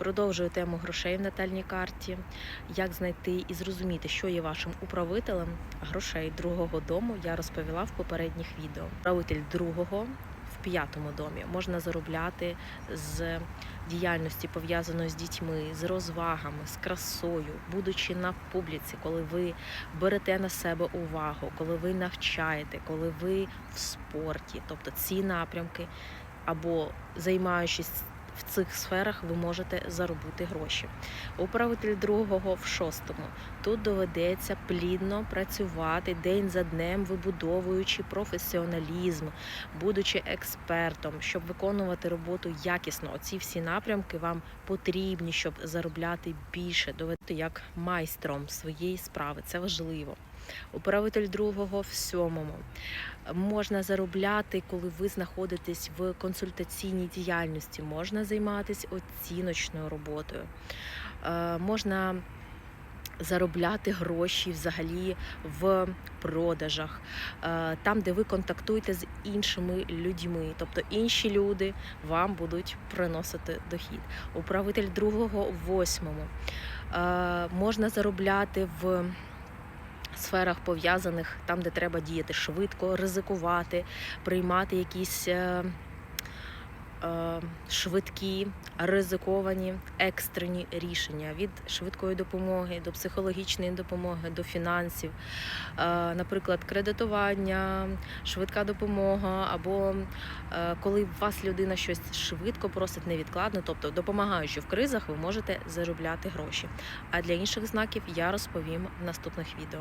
Продовжую тему грошей в натальній карті. Як знайти і зрозуміти, що є вашим управителем грошей другого дому, я розповіла в попередніх відео. Управитель другого в п'ятому домі можна заробляти з діяльності пов'язаної з дітьми, з розвагами, з красою, будучи на публіці, коли ви берете на себе увагу, коли ви навчаєте, коли ви в спорті, тобто ці напрямки, або займаючись в цих сферах, ви можете заробити гроші. Управитель другого в шостому. Тут доведеться плідно працювати день за днем, вибудовуючи професіоналізм, будучи експертом, щоб виконувати роботу якісно. Оці всі напрямки вам потрібні, щоб заробляти більше, довести як майстром своєї справи. Це важливо. Управитель другого в сьомому. Можна заробляти, коли ви знаходитесь в консультаційній діяльності, можна займатися оціночною роботою, Е, можна заробляти гроші взагалі в продажах, е, там, де ви контактуєте з іншими людьми, тобто інші люди вам будуть приносити дохід. Управитель другого восьмому. Е, можна заробляти в сферах пов'язаних там, де треба діяти швидко, ризикувати, приймати якісь е, е, швидкі, ризиковані, екстрені рішення від швидкої допомоги до психологічної допомоги, до фінансів, Е, наприклад, кредитування, швидка допомога, або е, коли вас людина щось швидко просить невідкладно, тобто допомагаючи в кризах, ви можете заробляти гроші. А для інших знаків я розповім в наступних відео.